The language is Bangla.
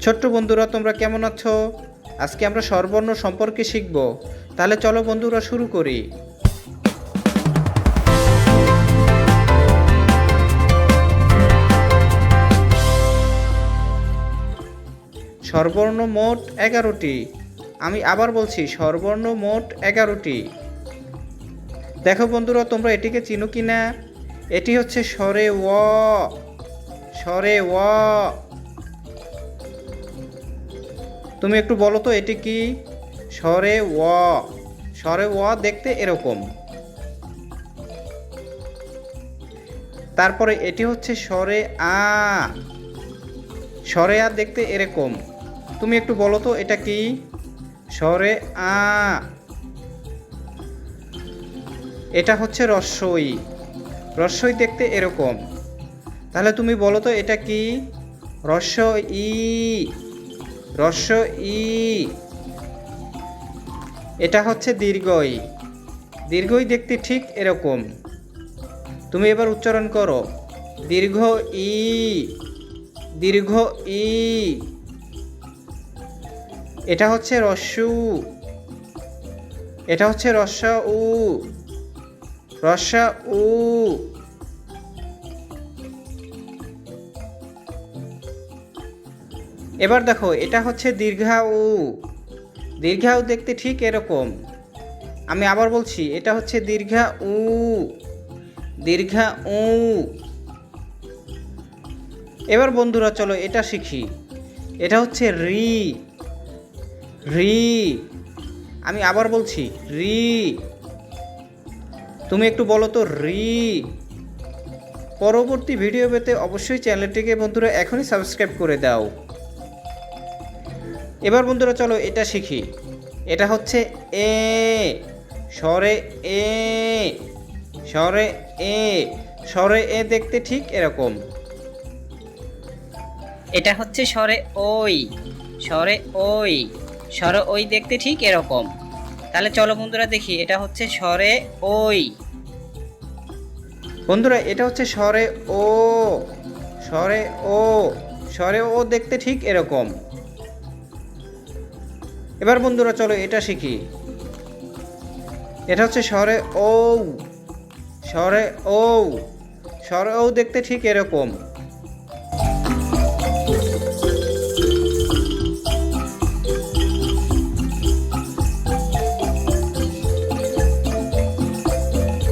ছোট্ট বন্ধুরা, তোমরা কেমন আছো? আজকে আমরা স্বরবর্ণ সম্পর্কে শিখব। তাহলে চলো বন্ধুরা, শুরু করি। স্বরবর্ণ মোট এগারোটি। আমি আবার বলছি, স্বরবর্ণ মোট এগারোটি। দেখো বন্ধুরা, তোমরা এটিকে চিনো কি না এটি হচ্ছে স্বরে ও। স্বরে ও। তুমি একটু বলো তো, এটি কি স্বরে ও স্বরে ও দেখতে এরকম? তারপরে এটি হচ্ছে স্বরে আ স্বরে আ দেখতে এরকম। তুমি একটু বলো তো, এটা কি স্বরে আ? এটা হচ্ছে রস্যই রস্যই দেখতে এরকম। তাহলে তুমি বলো তো, এটা কি রস্য ই রস্য ই। এটা হচ্ছে দীর্ঘই। দীর্ঘই দেখতে ঠিক এরকম। তুমি এবার উচ্চারণ করো। দীর্ঘ ই। দীর্ঘ ই। এটা হচ্ছে রস্যু। এটা হচ্ছে রস্য উ। রস্য উ। এবার দেখো, এটা হচ্ছে দীর্ঘা উ দীর্ঘা উ দেখতে ঠিক এরকম। আমি আবার বলছি, এটা হচ্ছে দীর্ঘা উ দীর্ঘা উ এবার বন্ধুরা চলো, এটা শিখি। এটা হচ্ছে রি। রি। আমি আবার বলছি, রি। তুমি একটু বলো তো, রি। পরবর্তী ভিডিও পেতে অবশ্যই চ্যানেলটিকে বন্ধুরা এখনই সাবস্ক্রাইব করে দাও। এবার বন্ধুরা চলো এটা শিখি। এটা হচ্ছে এ স্বরে এ স্বরে এ স্বরে এ দেখতে ঠিক এরকম। এটা হচ্ছে স্বরে ওই স্বরে ওই স্বরে ওই দেখতে ঠিক এরকম। তাহলে চলো বন্ধুরা দেখি এটা হচ্ছে স্বরে ওই। বন্ধুরা এটা হচ্ছে স্বরে ও স্বরে ও স্বরে ও দেখতে ঠিক এরকম। এবার বন্ধুরা চলো এটা শিখি। এটা হচ্ছে শহরে ও শহরে ও শহরে ও দেখতে ঠিক এরকম।